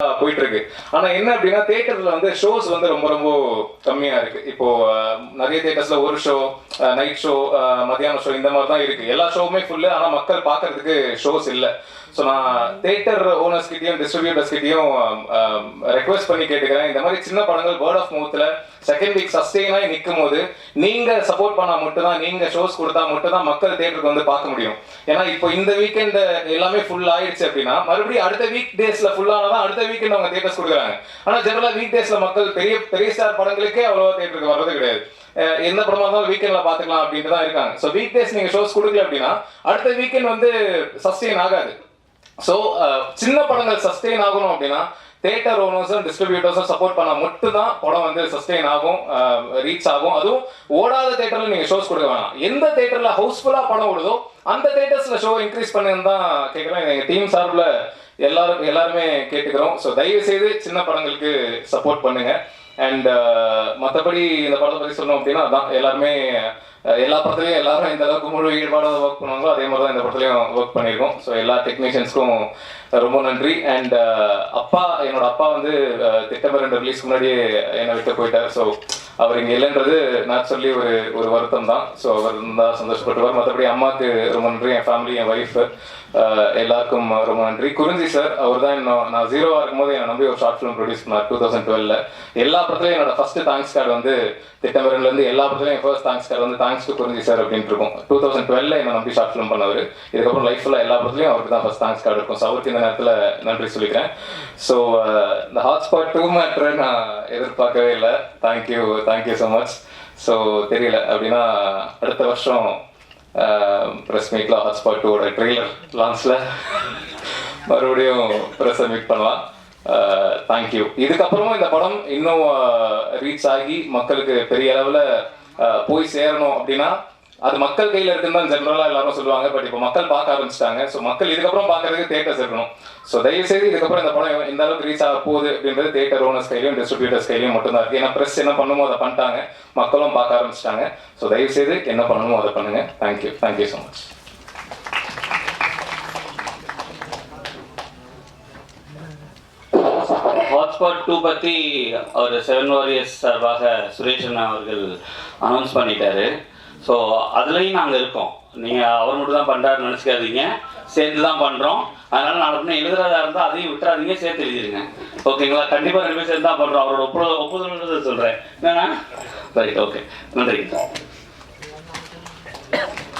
போயிட்டு இருக்கு ஆனா என்ன அப்படின்னா தேட்டர்ல வந்து ஷோஸ் வந்து ரொம்ப ரொம்ப கம்மியா இருக்கு. இப்போ நிறைய தேட்டர்ஸ்ல ஒரு ஷோ நைட் ஷோ மத்தியான ஷோ இந்த மாதிரி தான் இருக்கு. எல்லா ஷோவுமே ஃபுல்லு ஆனா மக்கள் பாக்குறதுக்கு ஷோஸ் இல்ல. ஸோ நான் தேட்டர் ஓனர்ஸ் கிட்டயும் டிஸ்ட்ரிபியூட்டர்ஸ் கிட்டயும் ரெக்வஸ்ட் பண்ணி கேட்டுக்கிறேன். இந்த மாதிரி சின்ன படங்கள் வேர்ட் ஆஃப் மவுத்ல செகண்ட் வீக் சஸ்டெயினாகி நிற்கும் போது நீங்க சப்போர்ட் பண்ணா மட்டும்தான் நீங்கள் நீங்க ஷோஸ் கொடுத்தா மட்டும்தான் மக்கள் தேட்டருக்கு வந்து பார்க்க முடியும். ஏன்னா இப்போ இந்த வீக்கெண்ட் எல்லாமே ஃபுல் ஆயிடுச்சு அப்படின்னா மறுபடியும் அடுத்த வீக் டேஸ்ல ஃபுல்லாதான் அடுத்த வீக்கெண்ட் அவங்க தேட்டர்ஸ் கொடுக்குறாங்க. ஆனா ஜெனரலாக வீக் டேஸ்ல மக்கள் பெரிய பெரிய ஸ்டார் படங்களுக்கே அவ்வளோவா தேட்டருக்கு வர்றது கிடையாது. எந்த படமா இருந்தாலும் வீக்கெண்ட்ல பாத்துக்கலாம் அப்படின்ட்டு தான் இருக்காங்க. ஸோ வீக் டேஸ் நீங்க ஷோஸ் கொடுக்கல அப்படின்னா அடுத்த வீக்கெண்ட் வந்து சஸ்டெயின் ஆகாது. ஸோ சின்ன படங்கள் சஸ்டெயின் ஆகணும் அப்படின்னா தேட்டர் ஓனர்ஸும் டிஸ்ட்ரிபியூட்டர்ஸும் சப்போர்ட் பண்ணால் மட்டும்தான் படம் வந்து சஸ்டெயின் ஆகும் ரீச் ஆகும். அதுவும் ஓடாத தேட்டரில் நீங்கள் ஷோஸ் கொடுக்க வேணாம். எந்த தேட்டரில் ஹவுஸ்ஃபுல்லாக படம் ஓடுதோ அந்த தேட்டர்ஸில் ஷோ இன்க்ரீஸ் பண்ணுன்னு தான் கேட்குறேன் எங்கள் டீம் சார்பில் எல்லாரும் எல்லாருமே கேட்டுக்கிறோம். ஸோ தயவு செய்து சின்ன படங்களுக்கு சப்போர்ட் பண்ணுங்க. அண்ட் மற்றபடி இந்த படத்தை பற்றி சொல்லணும் அப்படின்னா அதான் எல்லாருமே எல்லா படத்துலையும் எல்லாரும் இந்த அளவுக்கு முழு ஈடுபாடாக ஒர்க் பண்ணுவாங்களோ அதே மாதிரி தான் இந்த படத்துலையும் ஒர்க் பண்ணியிருக்கோம். ஸோ எல்லா டெக்னீஷியன்ஸ்க்கும் ரொம்ப நன்றி. அண்ட் அப்பா என்னோட அப்பா வந்து அஹ், ரெண்டு ரிலீஸ் முன்னாடியே என்னை விட்டு போயிட்டார். ஸோ அவர் இங்கே இல்லைன்றது நான் சொல்லி ஒரு ஒரு வருத்தம் தான் ஸோ அவர் இருந்தால் சந்தோஷப்பட்டுவார். மற்றபடி அம்மாவுக்கு ரொம்ப நன்றி. என் ஃபேமிலி என் ஒய்ஃப் எல்லாருக்கும் ரொம்ப நன்றி. குறிஞ்சி சார் அவர் தான் இன்னும் நான் ஜீரோவாக இருக்கும்போது என்னை நம்பி ஒரு ஷார்ட் ஃபிலிம் ப்ரொடியூஸ் பண்ணார் டூ தௌசண்ட் டுவெல்ல எல்லா படத்துலையும் என்னோட ஃபர்ஸ்ட் தேங்க்ஸ் கார்டு வந்து திட்டமிரன்லேருந்து எல்லா படத்துலையும் ஃபர்ஸ்ட் தேங்க்ஸ் கார்டு வந்து தேங்க்ஸ் டு குறிஞ்சி சார் அப்படின்ட்டு இருக்கும். டூ தௌசண்ட் டுவெல்ல என்ன நம்பி ஷார்ட் ஃபிலிம் பண்ணவர். இதுக்கப்புறம் லைஃப் ஃபுல்லாக எல்லா படத்துலையும் அவருக்கு தான் ஃபர்ஸ்ட் தேங்க்ஸ் கார்டு இருக்கும். ஸோ அவருக்கு இந்த நேரத்தில் நன்றி சொல்லிக்கிறேன். ஸோ இந்த ஹாட்ஸ்பாட் டூ மேட்ரு நான் எதிர்பார்க்கவே இல்லை. Thank you thank you so much so தெரியல. அப்படின்னா அடுத்த வருஷம் ப்ரெஸ் மீட்டில் ஹாட்ஸ்பாட் டூவோட ட்ரெய்லர் லான்ச்சில் மறுபடியும் ப்ரெஸ்ஸை மீட் பண்ணலாம். தேங்க்யூ இதுக்கப்புறமும் இந்த படம் இன்னும் ரீச் ஆகி மக்களுக்கு பெரிய அளவில் போய் சேரணும் அப்படின்னா அது மக்கள் கையில் இருக்குன்னு தான் ஜென்ரலாக எல்லாரும் சொல்லுவாங்க. பட் இப்போ மக்கள் பார்க்க ஆரம்பிச்சிட்டாங்க. ஸோ மக்கள் இதுக்கப்புறம் பார்க்கறதுக்கு தேட்டர்ஸ் இருக்கணும். ஸோ தயவு செய்து இதுக்கப்புறம் இந்த படம் எந்த அளவுக்கு ரீச் ஆக போகுது அப்படின்றது தேட்டர் ஓனர்ஸ் கையிலையும் டிஸ்ட்ரிபியூட்டர்ஸ் கையிலையும் மட்டும்தான் இருக்கு. ஏன்னா ப்ரெஸ் என்ன பண்ணுமோ அதை பண்ணிட்டாங்க. மக்களும் பார்க்க ஆரம்பிச்சிட்டாங்க. ஸோ தயவு செய்து என்ன பண்ணணுமோ அதை பண்ணுங்க. Thank you thank you so much hotspot two பற்றி அவர் செவன் வாரியர்ஸ் சார்பாக சுரேஷன் அவர்கள் அனௌன்ஸ் பண்ணிட்டாரு. ஸோ அதுலேயும் நாங்கள் இருக்கோம். நீங்கள் அவர் மட்டும் தான் பண்ணுறாருன்னு நினச்சிக்காதீங்க. சேர்ந்து தான் பண்ணுறோம் அதனால் நாளை பின்ன எழுதுறதா இருந்தால் அதையும் விட்டுறாதீங்க சேர்த்து எழுதிருங்க ஓகேங்களா? கண்டிப்பாக ரெண்டு பேர் சேர்ந்து தான் பண்ணுறோம் அவரோட ஒப்புதல் ஒப்புதல் சொல்கிறேன் என்னண்ணா ரைட் ஓகே நன்றி.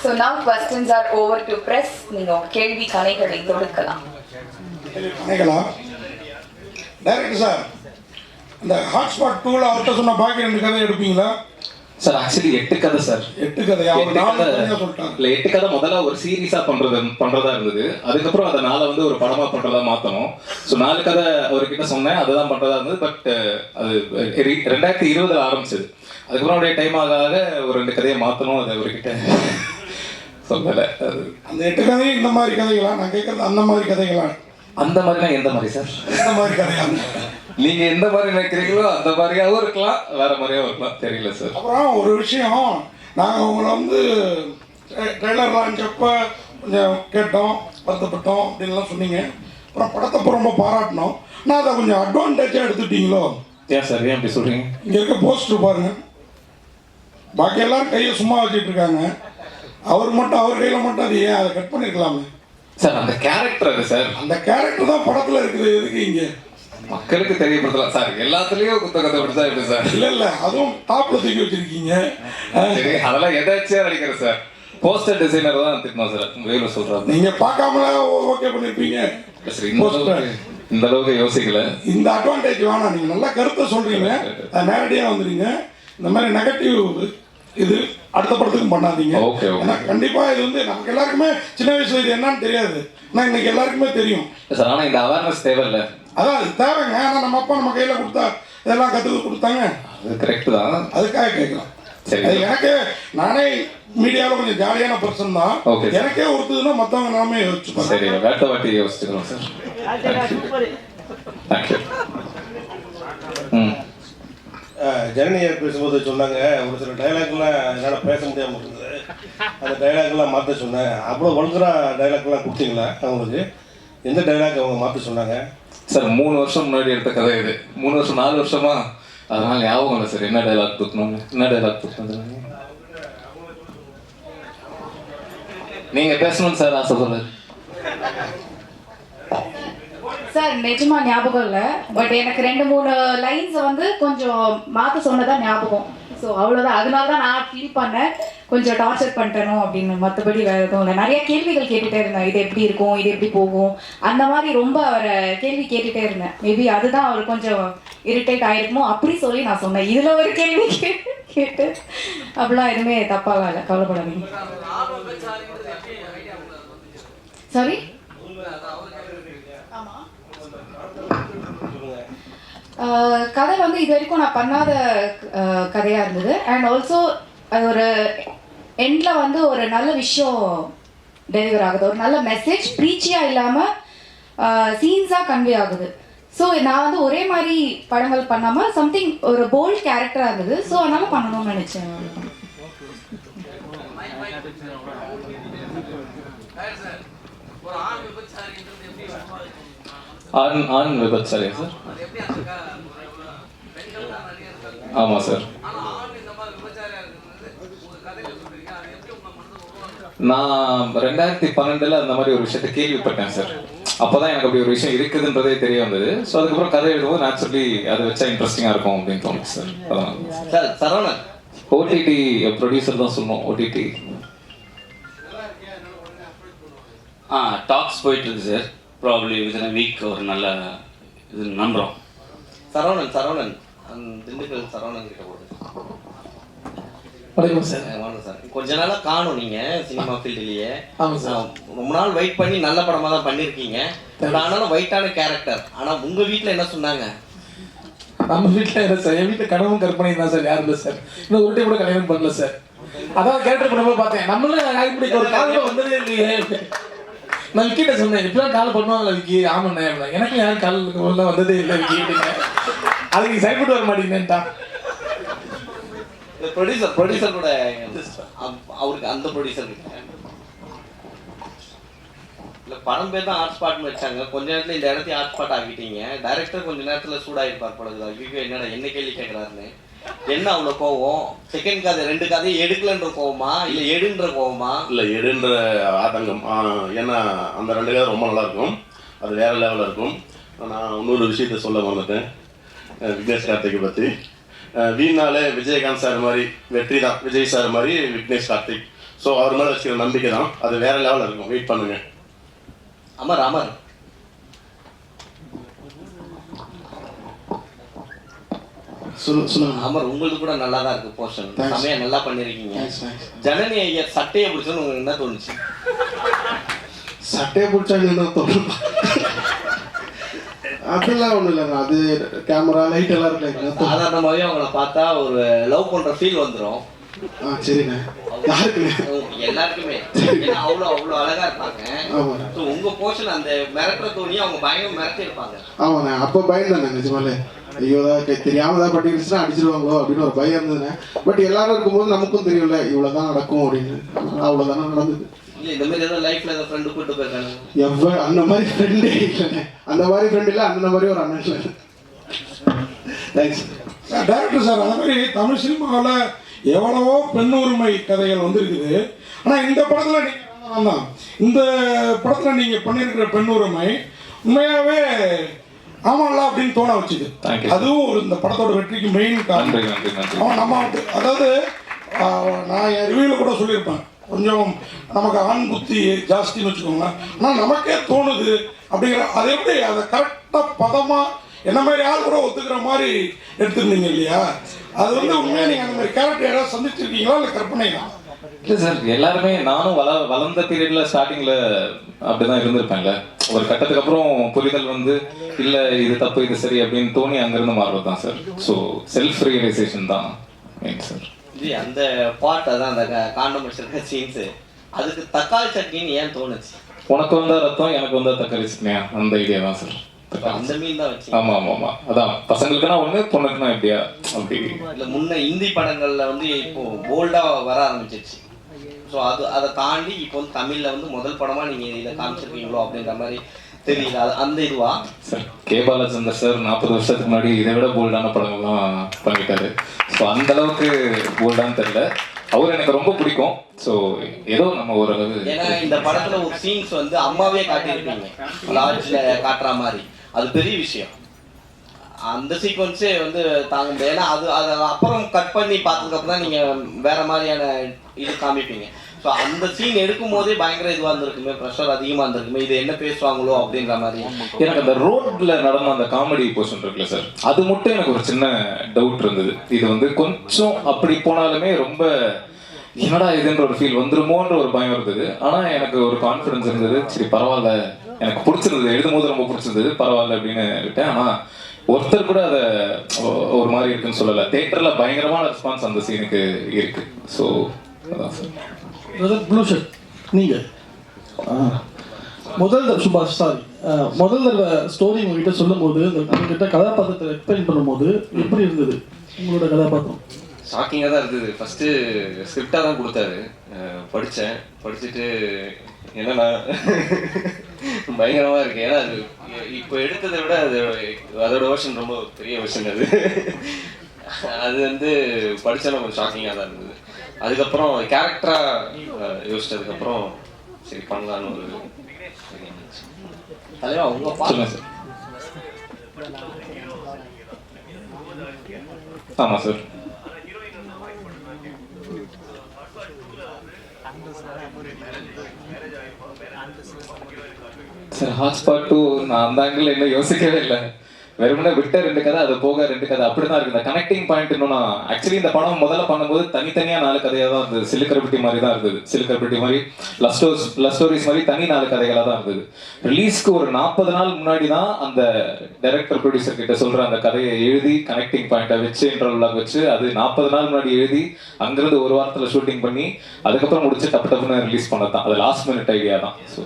So now questions are over to press. நீங்க உங்க கேள்வி கணைகளை தொடுக்கலாம். நினைக்கலாம் டைரக்டர் சார் இந்த ஹாட்ஸ்பாட் டூவில் அவர்கிட்ட சொன்ன பாக்கி ரெண்டு கதை எடுப்பீங்களா? சார் ஆக்சுவலி எட்டு கதை சார் எட்டு கதை. இல்ல எட்டு கதை முதல்ல ஒரு சீரியஸா பண்றது பண்றதா இருந்தது. அதுக்கப்புறம் அதை நாளை வந்து ஒரு படமா பண்றதா மாத்தணும். ஸோ நாலு கதை அவர்கிட்ட சொன்னேன். அதுதான் பண்றதா இருந்தது. பட் அது ரெண்டாயிரத்தி இருபதுல ஆரம்பிச்சது. அதுக்கப்புறம் அப்படியே டைம் ஆக ஆக ஒரு ரெண்டு கதையை மாத்தணும். அது அவர்கிட்ட சொல்லல. அது அந்த எட்டு கதையும் இந்த மாதிரி கதைகளா? நான் கேட்கறது அந்த மாதிரி கதைகளா? அந்த மாதிரினா எந்த மாதிரி சார் இந்த மாதிரி கதையா? நீங்க எந்த மாதிரி நினைக்கிறீங்களோ அந்த மாதிரியாவும் இருக்கலாம் வேற மாதிரியாவும் இருக்கலாம். தெரியல சார் அப்புறம் ஒரு விஷயம் நாங்கள் உங்களை வந்து ட்ரெய்லர் லான்ச் அப்போ கொஞ்சம் கேட்டோம் வருத்தப்பட்டோம் அப்படின்லாம் சொன்னீங்க. அப்புறம் படத்தை ரொம்ப பாராட்டினோம். நான் அதை கொஞ்சம் அட்வான்டேஜாக எடுத்துட்டீங்களோ? ஏன் சார் ஏன் அப்படி சொல்றீங்க? இங்கே இருக்க போஸ்டர் பாருங்க. பாக்கி எல்லாரும் கையை சும்மா வச்சுட்டு இருக்காங்க. அவர் மட்டும் அவர் கையில் மட்டும் அது ஏன் அதை கட் பண்ணியிருக்கலாமே சார் அந்த கேரக்டர் அது சார் அந்த கேரக்டர் தான் படத்தில் இருக்குது எதுக்கு இங்கே? மக்களுக்கு தெரியப்படுத்தலாம் சார். எல்லாத்துலயும் குத்த கதை பிடிச்சா எப்படி சார். இல்லை இல்லை அதுவும் டாப்பில் தூக்கி வச்சிருக்கீங்க. சரி அதெல்லாம் எதாச்சியா நடிக்கிறேன் சார்? போஸ்டர் டிசைனர் தான் திட்டணும் சார். வேலு சொல்றாரு. நீங்க பார்க்காமல ஓகே பண்ணிருப்பீங்க. இந்த அளவுக்கு யோசிக்கல. இந்த அட்வான்டேஜ் வேணாம். நீங்க நல்ல கருத்தை சொல்றீங்க. நேரடியாக வந்துடுங்க இந்த மாதிரி நெகட்டிவ் இது அடுத்த படத்துக்கும் பண்ணாதீங்க. Okay. ஏன்னா கண்டிப்பா இது வந்து நமக்கு எல்லாருக்குமே சின்ன வயசுல இது என்னன்னு தெரியாது. ஆனா இன்னைக்கு எல்லாருக்குமே தெரியும். சார் ஆனா இந்த அவேர்னஸ் தேவையில்ல. அதான் அது தேவைங்க ஆனா நம்ம அப்பா நம்ம கையில கொடுத்தா இதெல்லாம் கற்றுக்க கொடுத்தாங்க. அது கரெக்ட் தான். அதுக்காக கேட்கலாம் சரி. எனக்கு நானே மீடியாவில் கொஞ்சம் ஜாலியான பர்சன் தான். எனக்கே ஒருத்ததுன்னா மற்றவங்க நாமே யோசிச்சுப்பாங்க சரி வேட்ட வாட்டி யோசிச்சுக்கிறோம் சார் தேங்க்யூ ம். அஹ் ஜனனியார் பேசும்போது சொன்னாங்க ஒரு சில டைலாக்லாம் என்னால் பேச முடியாமல் இருந்தது. அந்த டைலாக்லாம் மாற்ற சொன்னேன். அவ்வளோ வல்கரா டைலாக்லாம் கொடுத்தீங்களா? அவங்களுக்கு. எந்த டைலாக் அவங்க மாற்ற சொன்னாங்க? சார் மூணு வருஷம் முன்னாடி எடுத்த கதை இது. மூணு வருஷம் நாலு வருஷமா? அதனால ஞாபகம் இல்லை சார் என்ன டைலாக் தூக்கணும்னு என்ன டைலாக் தூக்கணும் நீங்க பேசணும்னு சார் ஆசைப்படுறாரு சார் நிஜமா ஞாபகம் இல்லை. பட் எனக்கு ரெண்டு மூணு லைன்ஸ் வந்து கொஞ்சம் மாற்ற சொன்னதா ஞாபகம். ஸோ அவ்வளோதான் அதனால தான் நான் ஃபீல் பண்ணேன். கொஞ்சம் டார்ச்சர் பண்ணிட்டனோ அப்படின்னு. மற்றபடி வேறு எதுவும் இல்லை. நிறைய கேள்விகள் கேட்டுட்டே இருந்தேன். இது எப்படி இருக்கும்? இது எப்படி போகும்? அந்த மாதிரி ரொம்ப அவரை கேள்வி கேட்டுட்டே இருந்தேன். மேபி அதுதான் அவர் கொஞ்சம் இரிட்டேட் ஆயிருக்குமோ அப்படி சொல்லி நான் சொன்னேன். இதில் ஒரு கேள்வி கேட்டு அப்படிலாம் எதுவுமே தப்பாலாம் இல்லை கவலைப்படாதீங்க சாரி கதை வந்து இது வரைக்கும் நான் பண்ணாத கதையாக இருந்தது. அண்ட் ஆல்சோ அது ஒரு எண்டில் வந்து ஒரு நல்ல விஷயம் டெலிவர் ஆகுது. ஒரு நல்ல மெசேஜ் ப்ரீச்சியாக இல்லாமல் சீன்ஸாக கன்வே ஆகுது. ஸோ நான் வந்து ஒரே மாதிரி படங்கள் பண்ணாமல் சம்திங் ஒரு போல்ட் கேரக்டராக இருந்தது. ஸோ அதனால பண்ணணும்னு நினைச்சேன். ஆண் ஆண் விபச்சாரியா சார். ஆமாம் சார். நான் ரெண்டாயிரத்தி பன்னெண்டுல அந்த மாதிரி ஒரு விஷயத்தை கேள்விப்பட்டேன் சார். அப்போதான் எனக்கு அப்படி ஒரு விஷயம் இருக்குதுன்றதே தெரிய வந்தது. ஸோ அதுக்கப்புறம் கதை எழுதும்போது நேச்சுரலி அதை வச்சா இன்ட்ரெஸ்டிங்காக இருக்கும் அப்படின்னு தோணுச்சு சார். அதான். சார் சரவணன். ஓடிடி ப்ரொடியூசர் தான் சொன்னோம் ஓடிடி ஆ டாக்ஸ் போயிட்டு இருக்கு சார். ப்ராப்ளி வித்தின் வீக் ஒரு நல்ல இது நம்புகிறோம் சரவணன் சரவணன். திண்டுக்கல் சரவணன் கிட்ட வணக்கம் சார். வாங்க சார். கொஞ்ச நாளா காணும் நீங்க சினிமா ஃபீல்டுலயே. ஆமாம் சார். ரொம்ப நாள் வெயிட் பண்ணி நல்ல படமா தான் பண்ணிருக்கீங்க. பட் ஆனாலும் வெயிட்டான கேரக்டர் ஆனா உங்க வீட்ல என்ன சொன்னாங்க? நம்ம வீட்டில் இல்லை சார்? என் வீட்டில் கனவும் கற்பனை தான் சார். யாரும் இல்லை சார். இன்னும் ஒரு டைம் கூட கல்யாணம் பண்ணல சார். அதான் கேரக்டர் பண்ணும்போது பார்த்தேன். நம்மளும் ஒரு காலம் வந்ததே இல்லையே. நான் விக்கிட்ட சொன்னேன் இப்படிலாம் கால் பண்ணுவாங்களா விக்கி? ஆமாண்ணே அப்படின்னா எனக்கும் யாரும் கால் உள்ள வந்ததே இல்லை விக்கி அதுக்கு சரிப்பட்டு வர மாட்டேங்கன்ட்டான் இந்த ப்ரொடியூசர் ப்ரொடியூசர் கூட அவருக்கு அந்த ப்ரொடியூசர் இல்லை. இல்ல படம் பேர் தான் ஹாட் ஸ்பாட்னு வச்சாங்க. கொஞ்ச நேரத்துல இந்த இடத்தையும் ஹாட் ஸ்பாட் ஆக்கிட்டீங்க. டைரக்டர் கொஞ்ச நேரத்துல சூடாயிருப்பார் பொழுது ஐயோ என்னடா என்ன கேள்வி கேட்கறாருன்னு என்ன அவ்வளவு கோவம்? செகண்ட் கதை ரெண்டு கதையும் எடுக்கலன்ற கோவமா? இல்ல எடுன்ற கோவமா? இல்லை எடுன்ற ஆதங்கம். ஏன்னா அந்த ரெண்டு கதை ரொம்ப நல்லா இருக்கும் அது வேற லெவலில் இருக்கும். நான் இன்னொரு விஷயத்த சொல்ல மறந்துட்டேன். விக்னேஷ் கார்த்திகை பற்றி வீணாலே விஜயகாந்த் சார் மாதிரி வெற்றி தான். விஜய் சார் மாதிரி விக்னேஷ் கார்த்திக். ஸோ அவர் மேலே வச்சுக்கிற நம்பிக்கை தான். அது வேற லெவலில் இருக்கும். வெயிட் பண்ணுங்க. அமர் அமர். சொல்லுங்க. அமர் உங்களுக்கு கூட நல்லா தான் இருக்கு போர்ஷன். செமையா நல்லா பண்ணிருக்கீங்க. ஜனனி ஐயர் சட்டையை பிடிச்சோன்னு உங்களுக்கு என்ன தோணுச்சு? சட்டையை பிடிச்சாங்க என்ன தோணும்? அதெல்லாம் ஒன்றும் இல்லைங்க. அது கேமரா லைட் எல்லாம் இருக்குல்ல சாதாரணமாகவே அவங்கள பார்த்தா ஒரு லவ் பண்ற ஃபீல் வந்துடும் ஆ சரிண்ணே யாருக்குண்ணே எல்லாருக்குமே. அவ்வளோ அவ்வளோ அழகா இருப்பாங்க. உங்க போர்ஷன் அந்த மிரட்டுற தோணி அவங்க பயங்கர மிரட்டி இருப்பாங்க ஆமாண்ணே அப்போ பயந்தானே நிஜமாலே? ஐயோ தெரியாம தான் பட்டிருந்துச்சுன்னா அடிச்சிருவாங்களோ அப்படின்னு ஒரு பயம் இருந்ததுண்ணே. பட் எல்லாரும் இருக்கும்போது நமக்கும் தெரியும்ல இவ்வளோ தான் நடக்கும் அப்படின்னு. அவ்வளோதானே நடந்தது. அந்த மாதிரி ஃப்ரெண்டே அந்த மாதிரி ஃப்ரெண்ட் இல்லை அந்த மாதிரி ஒரு அண்ணன் இல்லை. தேங்க்ஸ் டேரக்டர் சார் அந்த மாதிரி தமிழ் சினிமாவில் எவ்வளவோ பெண் உரிமை கதைகள் வந்திருக்குது. ஆனால் இந்த படத்தில் நீங்கள் தான் இந்த படத்தில் நீங்கள் பண்ணியிருக்கிற பெண் உரிமை உண்மையாகவே ஆமாம்ல அப்படின்னு தோண வச்சுது. அதுவும் ஒரு இந்த படத்தோட வெற்றிக்கு மெயின் காரணம். அவன் நம்ம அதாவது நான் என் ரிவ்யூவில் கூட சொல்லியிருப்பேன். கொஞ்சம் நமக்கு ஆண் புத்தி ஜாஸ்தின்னு வச்சுக்கோங்க ஆனால் நமக்கே தோணுது அப்படிங்கிற அது எப்படி அதை கரெக்டாக பதமாக என்ன மாதிரி ஆள் கூட ஒத்துக்கிற மாதிரி எடுத்திருந்தீங்க இல்லையா? அது வந்து உண்மையாக நீங்கள் அந்த மாதிரி கேரக்டர் யாராவது சந்திச்சிருக்கீங்களா இல்லை கற்பனை தான் இல்லை சார் எல்லாருமே நானும் வள வளர்ந்த பீரியட்ல ஸ்டார்டிங்ல அப்படிதான் இருந்திருப்பேன்ல. ஒரு கட்டத்துக்கு அப்புறம் புரிதல் வந்து இல்ல இது தப்பு இது சரி அப்படின்னு தோணி அங்கிருந்து மாறுறது தான் சார். ஸோ செல்ஃப் ரியலைசேஷன் தான் மெயின் சார். ஜி அந்த பாட் அதான் அந்த காண்டம் வச்சிருக்க சீன்ஸ் அதுக்கு தக்காளி சட்னின்னு ஏன் தோணுச்சு? உனக்கு வந்தா ரத்தம் எனக்கு வந்தா தக்காளி சட்னியா? அந்த ஐடியா தான் சார். அந்த மீன் தான் வச்சு. ஆமா ஆமா ஆமா. அதான். பசங்களுக்குனா ஒண்ணு பொண்ணுக்குனா எப்படியா அப்படி. இல்ல முன்ன இந்தி படங்கள்ல வந்து இப்போ போல்டா வர ஆரம்பிச்சிருச்சு. ஸோ அது அதை தாண்டி இப்போ வந்து தமிழ்ல வந்து முதல் படமா நீங்க இதை காமிச்சிருக்கீங்களோ அப்படின்ற மாதிரி தெரியல. அந்த இதுவா? சார் கே பாலச்சந்தர் சார் நாற்பது வருஷத்துக்கு முன்னாடி இதை விட போல்டான படங்கள்லாம் பண்ணிட்டாரு. ஸோ அந்த அளவுக்கு போல்டான்னு தெரியல. அவர் எனக்கு ரொம்ப பிடிக்கும். ஸோ ஏதோ நம்ம ஓரளவு ஏன்னா இந்த படத்துல ஒரு சீன்ஸ் வந்து அம்மாவே காட்டியிருப்பீங்க. லாட்ஜ்ல காட்டுற மாதிரி. அது பெரிய விஷயம். அந்த சீக்வன்ஸே வந்து தாங்க முடியாது. ஏன்னா அது அதை அப்புறம் கட் பண்ணி பார்த்ததுக்கப்புறம் தான் நீங்க வேற மாதிரியான இது காமிப்பீங்க. ஸோ அந்த சீன் எடுக்கும் போதே பயங்கர இதுவாக இருந்திருக்குமே ப்ரெஷர் அதிகமாக இருந்திருக்குமே இது என்ன பேசுவாங்களோ அப்படின்ற மாதிரி. எனக்கு அந்த ரோட்ல நடந்த அந்த காமெடி போர்ஷன் இருக்குல்ல சார் அது மட்டும் எனக்கு ஒரு சின்ன டவுட் இருந்தது. இது வந்து கொஞ்சம் அப்படி போனாலுமே ரொம்ப என்னடா இதுன்ற ஒரு ஃபீல் வந்துருமோன்ற ஒரு பயம் இருந்தது. ஆனா எனக்கு ஒரு கான்ஃபிடன்ஸ் இருந்தது. சரி பரவாயில்ல. எனக்கு பிடிச்சிருந்தது. எழுதும் போது ரொம்ப பிடிச்சிருந்தது. பரவாயில்ல அப்படின்னு விட்டேன். ஆனா ஒருத்தர் கூட அதை ஒரு மாதிரி இருக்குன்னு சொல்லல. தேட்டர்ல பயங்கரமான ரெஸ்பான்ஸ் அந்த சீனுக்கு இருக்கு. ஸோ ப்ளூ ஷர்ட் நீங்கள் முதல் தடவை சுபாஷ் சாரி முதல் தடவை ஸ்டோரி உங்ககிட்ட சொல்லும்போது போது உங்ககிட்ட கதாபாத்திரத்தை எக்ஸ்பிளைன் பண்ணும்போது எப்படி இருந்தது? உங்களோட கதாபாத்திரம்? ஷாக்கிங்காக தான் இருந்தது. ஃபஸ்ட்டு ஸ்கிரிப்டாக தான் கொடுத்தாரு. படித்தேன் படிச்சுட்டு என்னன்னா பயங்கரமாக இருக்கு. ஏன்னா அது இப்போ எடுத்ததை விட அது அதோட வெர்ஷன் ரொம்ப பெரிய வெர்ஷன் அது. அது வந்து படித்தாலும் கொஞ்சம் ஷாக்கிங்காக தான் இருந்தது. அதுக்கப்புறம் கேரக்டராக யோசிச்சதுக்கப்புறம் சரி பண்ணலான்னு ஒரு தலைவா உங்க சொல்லுங்க சார் ஆமா சார் சார் ஹாட்ஸ்பாட் டூ நான் அந்த ஆங்கிள் இன்னும் யோசிக்கவே இல்லை. வெறுமனே விட்ட ரெண்டு கதை அது போக ரெண்டு கதை. அப்படிதான் இருக்கு. இந்த கனெக்டிங் பாயிண்ட் என்னன்னா ஆக்சுவலி இந்த படம் முதல்ல பண்ணும்போது தனித்தனியா நாலு கதையா தான் இருந்தது. சிலுக்கரப்பட்டி மாதிரி தான் இருந்தது. சிலுக்கரப்பட்டி மாதிரி லவ் ஸ்டோர்ஸ் லவ் ஸ்டோரிஸ் மாதிரி தனி நாலு கதைகளா தான் இருந்தது. ரிலீஸ்க்கு ஒரு நாற்பது நாள் முன்னாடி தான் அந்த டைரக்டர் ப்ரொடியூசர் கிட்ட சொல்ற அந்த கதையை எழுதி கனெக்டிங் பாயிண்ட்டை வச்சு இன்டர்வலாக வச்சு அது நாற்பது நாள் முன்னாடி எழுதி அங்கிருந்து ஒரு வாரத்துல ஷூட்டிங் பண்ணி அதுக்கப்புறம் முடிச்சு டப்பு டப்புன்னு ரிலீஸ் பண்ணதான் அது லாஸ்ட் மினிட் ஐடியா தான். ஸோ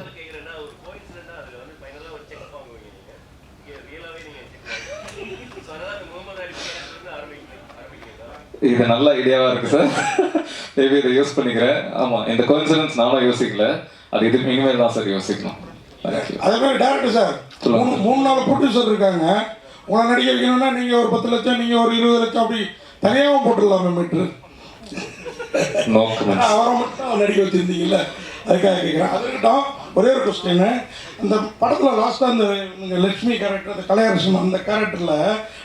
இது நல்ல ஐடியாவா இருக்கு சார் மேபி இதை யூஸ் பண்ணிக்கிறேன். ஆமா இந்த கோயின்சிடன்ஸ் நானும் யோசிக்கல. அது இது இனிமேல் தான் சார் யோசிக்கணும். அதே மாதிரி டேரக்டர் சார். மூணு மூணு நாலு ப்ரொடியூசர் இருக்காங்க. உங்களை நடிக்க வைக்கணும்னா நீங்கள் ஒரு பத்து லட்சம் நீங்கள் ஒரு இருபது லட்சம் அப்படி தனியாகவும் போட்டுடலாமே மீட்ரு. அவரை மட்டும் நடிக்க வச்சுருந்தீங்கல்ல? அதுக்காக கேட்குறேன் அது ஒரே ஒரு கொஸ்டின் அந்த படத்தில் லாஸ்ட்டாக அந்த இந்த லட்சுமி கேரக்டர் அந்த கலையரசன் அந்த கேரக்டரில்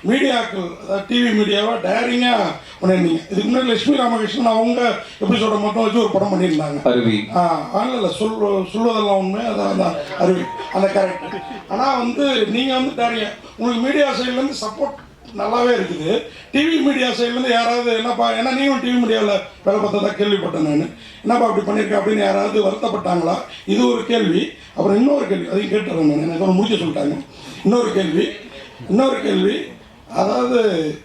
மீடியாக்கள் அதாவது டிவி மீடியாவை டேரிங்காக பண்ணியிருந்தீங்க இதுக்கு முன்னாடி லட்சுமி ராமகிருஷ்ணன் அவங்க எப்படி சொல்கிற மட்டும் வச்சு ஒரு படம் பண்ணியிருந்தாங்க. அருவி. ஆ இல்லை சொல் சொல்வதெல்லாம் உண்மை அதான் அந்த அருவி அந்த கேரக்டர் ஆனால் வந்து நீங்கள் வந்து டேரிங்க உங்களுக்கு மீடியா சைட்லேருந்து சப்போர்ட் நல்லாவே இருக்குது. டிவி மீடியா சைட்லேருந்து யாராவது என்னப்பா ஏன்னா நீங்களும் டிவி மீடியாவில் வேலை பார்த்ததா கேள்விப்பட்டேன் நான். என்னப்பா அப்படி பண்ணியிருக்கேன் அப்படின்னு யாராவது வருத்தப்பட்டாங்களா? இது ஒரு கேள்வி. அப்புறம் இன்னொரு கேள்வி அதையும் கேட்டுறேன் நான். எனக்கு ஒன்று முடிக்க சொல்லிட்டாங்க. இன்னொரு கேள்வி இன்னொரு கேள்வி. அதாவது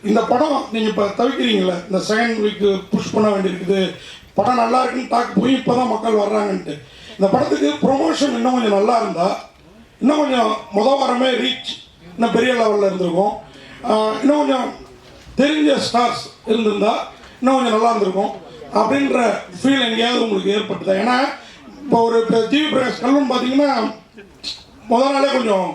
இந்த படம் நீங்கள் இப்போ தவிக்கிறீங்களே இந்த செகண்ட் வீக்கு புஷ் பண்ண வேண்டியிருக்குது. படம் நல்லா இருக்குன்னு டாக் போய் இப்போ தான் மக்கள் வர்றாங்கன்ட்டு. இந்த படத்துக்கு ப்ரொமோஷன் இன்னும் கொஞ்சம் நல்லா இருந்தால் இன்னும் கொஞ்சம் முத வாரமே ரீச் இன்னும் பெரிய லெவலில் இருந்திருக்கும். இன்னும் கொஞ்சம் தெரிஞ்ச ஸ்டார்ஸ் இருந்திருந்தா இன்னும் கொஞ்சம் நல்லா இருந்திருக்கும் அப்படின்ற ஃபீல் எங்கேயாவது உங்களுக்கு ஏற்பட்டுதான் ஏன்னா இப்போ ஒரு இப்போ ஜிவி பிரகாஷ் கல்வன் பார்த்தீங்கன்னா முதல் நாளே கொஞ்சம்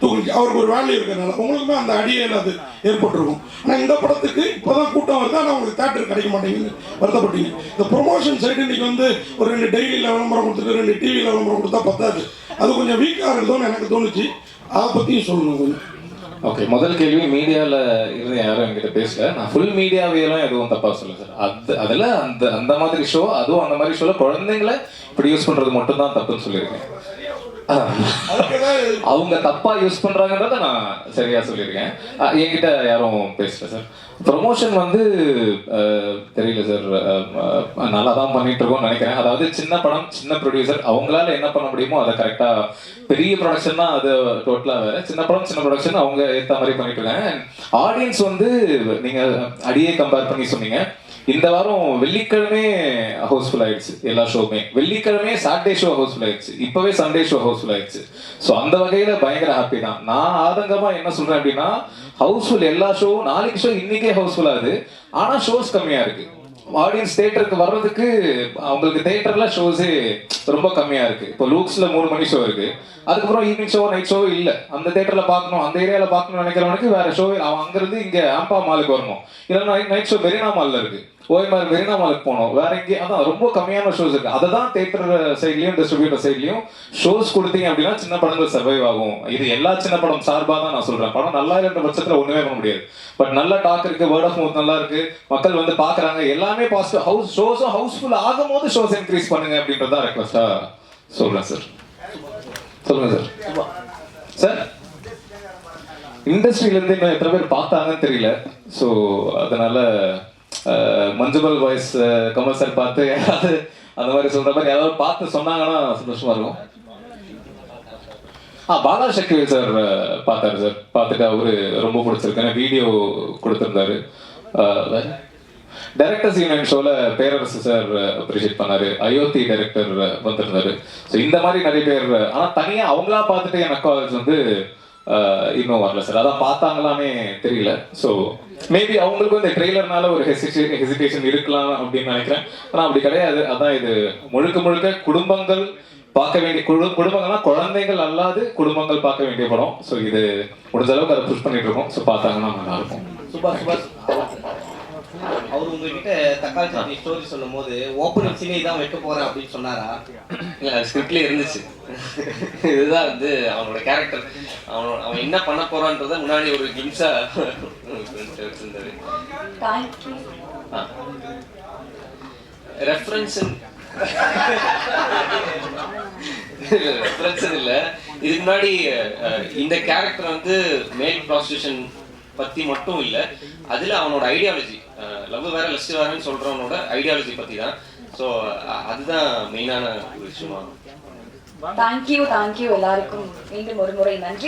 தூக்குச்சு அவருக்கு ஒரு வேல்யூ இருக்கிறதுனால. உங்களுக்குமே அந்த அடியில் அது ஏற்பட்டிருக்கும். ஆனால் இந்த படத்துக்கு இப்போ தான் கூட்டம் வருது? ஆனால் உங்களுக்கு தேட்டர் கிடைக்க மாட்டேங்குது? வருத்தப்பட்டீங்க. இந்த ப்ரொமோஷன் சைடு இன்னைக்கு வந்து ஒரு ரெண்டு டெய்லியில் விளம்பரம் கொடுத்துட்டு ரெண்டு டிவியில் விளம்பரம் கொடுத்தா பத்தாது. அது கொஞ்சம் வீக்காக இருந்தோன்னு எனக்கு தோணுச்சு. அதை பற்றியும் சொல்லணும் கொஞ்சம். ஓகே முதல் கேள்வி மீடியால இருந்து யாரும் என்கிட்ட பேசல. நான் ஃபுல் மீடியாவையெல்லாம் எதுவும் தப்பா சொல்ல சார் அது அதில் அந்த அந்த மாதிரி ஷோ அதுவும் அந்த மாதிரி ஷோல குழந்தைங்கள இப்படி யூஸ் பண்றது மட்டும் தான் தப்புன்னு சொல்லியிருக்கேன். அவங்க தப்பா யூஸ் பண்றாங்கன்றத நான் சரியா சொல்லியிருக்கேன். என்கிட்ட யாரும் பேசல சார் ப்ரொமோஷன் வந்து தெரியல சார் நல்லா தான் பண்ணிட்டு இருக்கோம்னு நினைக்கிறேன். அதாவது சின்ன படம் சின்ன ப்ரொடியூசர் அவங்களால என்ன பண்ண முடியுமோ அதை கரெக்டா பெரிய ப்ரொடக்ஷன்னா அது டோட்டலா வேற. சின்ன படம் சின்ன ப்ரொடக்ஷன் அவங்க ஏத்த மாதிரி பண்ணிட்டு இருக்காங்க ஆடியன்ஸ் வந்து நீங்க அடியே கம்பேர் பண்ணி சொன்னீங்க. இந்த வாரம் வெள்ளிக்கிழமே ஹவுஸ்ஃபுல் ஆயிடுச்சு எல்லா ஷோவுமே வெள்ளிக்கிழமே சாட்டர்டே ஷோ ஹவுஸ்ஃபுல் ஆயிடுச்சு. இப்பவே சண்டே ஷோ ஹவுஸ்ஃபுல் ஆயிடுச்சு. ஸோ அந்த வகையில பயங்கர ஹாப்பி தான். நான் ஆதங்கமா என்ன சொல்றேன் அப்படின்னா ஹவுஸ்ஃபுல் எல்லா ஷோவும் நாளைக்கு ஷோ இன்னைக்கே ஹவுஸ்ஃபுல் ஆகுது. ஆனா ஷோஸ் கம்மியா இருக்கு. ஆடியன்ஸ் தேட்டருக்கு வர்றதுக்கு அவங்களுக்கு தேட்டர்ல ஷோஸே ரொம்ப கம்மியா இருக்கு. இப்போ லூக்ஸ்ல மூணு மணி ஷோ இருக்கு. அதுக்கப்புறம் ஈவினிங் ஷோ நைட் ஷோ இல்ல. அந்த தேட்டர்ல பார்க்கணும் அந்த ஏரியால பார்க்கணும்னு நினைக்கிறவனுக்கு வேற ஷோ அவன் அங்கிருந்து இங்க ஆம்பா மாலுக்கு வரணும். இல்லைன்னா நைட் ஷோ மெரினா மால்ல இருக்கு. ஓஎம்ஆர் மெரினா மாலுக்கு போனோம். வேற எங்கேயும் அதான் ரொம்ப கம்மியான ஷோஸ் இருக்கு. அதை தான் தேட்டர் சைட்லயும் டிஸ்ட்ரிபியூட்டர் சைட்லயும் ஷோஸ் கொடுத்தீங்க அப்படின்னா சின்ன படங்கள் சர்வைவ் ஆகும். இது எல்லா சின்ன படம் சார்பாக தான் நான் சொல்றேன். படம் நல்லா இல்லைன்ற பட்சத்தில் ஒண்ணுமே பண்ண முடியாது. பட் நல்ல டாக் இருக்கு வேர்ட் ஆஃப் மவுத் நல்லா இருக்கு. மக்கள் வந்து பாக்குறாங்க எல்லாமே பாசிட்டிவ் ஹவுஸ் ஷோஸும் ஹவுஸ்ஃபுல் ஆகும் போது ஷோஸ் இன்க்ரீஸ் பண்ணுங்க அப்படின்றத ரெக்வஸ்டா சொல்றேன் சார் சொல்லுங்க சார் சார் இண்டஸ்ட்ரியிலேருந்து இன்னும் எத்தனை பேர் பார்த்தாங்கன்னு தெரியல. ஸோ அதனால மஞ்சுமல் வாய்ஸ் கமல் சார் பார்த்து யாராவது அந்த மாதிரி சொல்ற மாதிரி யாராவது பார்த்து சொன்னாங்கன்னா சந்தோஷமா இருக்கும். ஆ பாலா சக்ரி சார் பார்த்தாரு சார் பார்த்துட்டு அவரு ரொம்ப பிடிச்சிருக்கேன் வீடியோ கொடுத்துருந்தாரு. டைரக்டர்ஸ் யூனியன் ஷோல பேரரசு சார் அப்ரிஷியேட் பண்ணாரு. அயோத்தி டைரக்டர் வந்திருந்தாரு. ஸோ இந்த மாதிரி நிறைய பேர் ஆனால் தனியாக அவங்களா பார்த்துட்டு என் காலேஜ் வந்து இன்னும் வரல சார். அதான் பார்த்தாங்களானே தெரியல. ஸோ மேபி அவங்களுக்கும் இந்த ட்ரெய்லர்னால ஒரு ஹெசிடேஷன் இருக்கலாம் அப்படின்னு நினைக்கிறேன். ஆனால் அப்படி கிடையாது. அதான் இது முழுக்க முழுக்க குடும்பங்கள் பார்க்க வேண்டிய குடு குடும்பங்கள்னா குழந்தைகள் அல்லாது குடும்பங்கள் பார்க்க வேண்டிய படம். ஸோ இது முடிஞ்ச அளவுக்கு அதை புஷ் பண்ணிட்டு இருக்கோம். ஸோ பார்த்தாங்கன்னா நல்லா இருக்கும். சுபாஷ் சுபாஷ். அவர் உங்ககிட்ட தக்காளி சட்னி ஸ்டோரி சொல்லும் போது ஓப்பனிங் சீனே தான் வைக்க போறேன் அப்படின்னு சொன்னாரா? இல்லை அது ஸ்கிரிப்ட்லேயே இருந்துச்சு. இதுதான் வந்து அவனோட கேரக்டர் அவன் அவன் என்ன பண்ண போறான்றத முன்னாடி ஒரு கிம்ஸா தேங்க்யூ ரெஃபரன்ஸ் ரெஃபரன்ஸ் இல்ல இதுக்கு முன்னாடி இந்த கேரக்டர் வந்து மேல் ப்ராஸ்டியூஷன் பத்தி மட்டும் இல்ல. அதுல அவனோட ஐடியாலஜி லவ் வேற லஸ்ட் வேறன்னு சொல்றவனோட ஐடியாலஜி பத்தி தான் ஸோ அதுதான் மெயினான ஒரு விஷயமா. தேங்க்யூ தேங்க்யூ எல்லாருக்கும். மீண்டும் ஒரு முறை நன்றி.